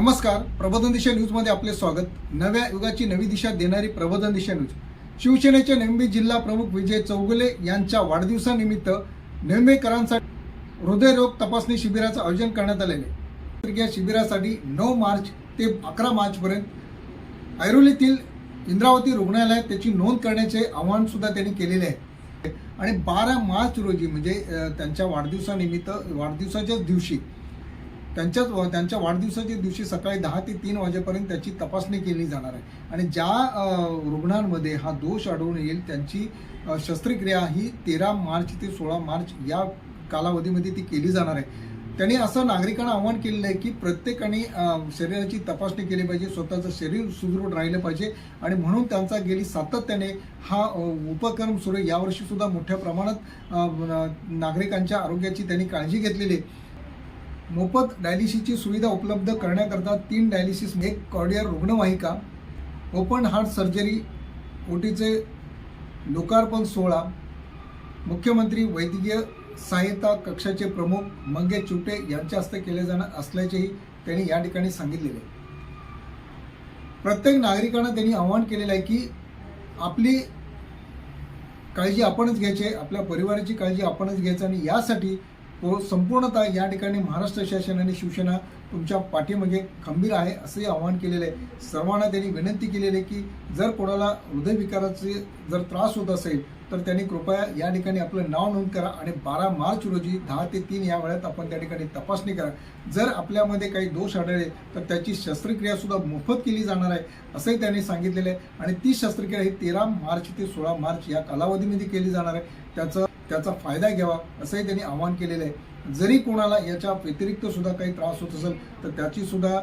नमस्कार प्रबोधन दिशा न्यूजमध्ये आपले स्वागत. नव्या युगाची नवी दिशा देणारी प्रबोधन दिशा न्यूज शिवसेनेचे नेंबे जिल्हा प्रमुख विजय चौगुले यांच्या वाढदिवसानिमित्त नेंबेकरांसाठी हृदयरोग तपासणी शिबिराचं आयोजन करण्यात आलेले आहे. या शिबिरासाठी नऊ मार्च ते अकरा मार्चपर्यंत ऐरोलीतील इंद्रावती रुग्णालयात त्याची नोंद करण्याचे आवाहन सुद्धा त्यांनी केलेले आहे. आणि बारा मार्च रोजी म्हणजे त्यांच्या वाढदिवसानिमित्त वाढदिवसाच्याच दिवशी त्यांच्याच त्यांच्या वाढदिवसाच्या दिवशी सकाळी दहा ते तीन वाजेपर्यंत त्याची तपासणी केली जाणार आहे. आणि ज्या रुग्णांमध्ये हा दोष आढळून येईल त्यांची शस्त्रक्रिया ही तेरा मार्च ते सोळा मार्च या कालावधीमध्ये ती केली जाणार आहे. त्यांनी असं नागरिकांना आवाहन केलेलं आहे की प्रत्येकाने शरीराची तपासणी केली पाहिजे स्वतःचं शरीर सुदृढ राहिलं पाहिजे आणि म्हणून त्यांचा गेली सातत्याने हा उपक्रम सुरू आहे. यावर्षी सुद्धा मोठ्या प्रमाणात नागरिकांच्या आरोग्याची त्यांनी काळजी घेतलेली आहे. मोफत डायलिसिसची सुविधा उपलब्ध करण्याकरता तीन डायलिसिस एक कॉर्डियर रुग्णवाहिका ओपन हार्ट सर्जरी ओटीचे लोकार्पण सोहळा मुख्यमंत्री वैद्यकीय सहायता कक्षाचे प्रमुख मंगेश चिवटे यांच्या हस्ते केले जाणार असल्याचेही त्यांनी या ठिकाणी सांगितलेले आहे. प्रत्येक नागरिकांना त्यांनी आवाहन केलेलं आहे की आपली काळजी आपणच घ्यायची आहे आपल्या परिवाराची काळजी आपणच घ्यायची आणि यासाठी तो संपूर्णतः या ठिकाणी महाराष्ट्र शासन आणि शिवसेना तुमच्या पाठीमागे खंबीर आहे असंही आवाहन केलेलं आहे. सर्वांना त्यांनी विनंती केलेली आहे की जर कोणाला हृदयविकाराचे जर त्रास होत असेल तर त्यांनी कृपया या ठिकाणी आपलं नाव नोंद करा आणि बारा मार्च रोजी दहा ते तीन या वेळात आपण त्या ठिकाणी तपासणी करा. जर आपल्यामध्ये काही दोष आढळले तर त्याची शस्त्रक्रियासुद्धा मोफत केली जाणार आहे असंही त्यांनी सांगितलेलं आहे. आणि ती शस्त्रक्रिया ही तेरा मार्च ते सोळा मार्च या कालावधीमध्ये केली जाणार आहे. त्याचं त्याचा फायदा घ्यावा असंही त्यांनी आवाहन केलेलं आहे. जरी कोणाला याच्या व्यतिरिक्त सुद्धा काही त्रास होत असेल तर त्याची सुद्धा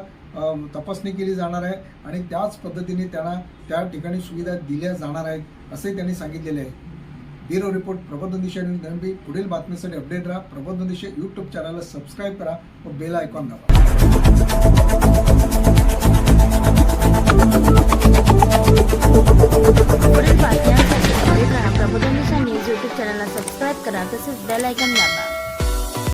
तपासणी केली जाणार आहे आणि त्याच पद्धतीने त्यांना त्या ठिकाणी सुविधा दिल्या जाणार आहेत असंही त्यांनी सांगितलेले आहे. ब्युरो रिपोर्ट प्रबोधन दिशा न्यूज पुढील बातमीसाठी अपडेट राहा. प्रबोधन दिशा यूट्यूब चॅनलला सबस्क्राईब करा व बेल आयकॉन दाबा. चॅनलला सबस्क्राईब करा तसेच बेल आयकॉन दाबा.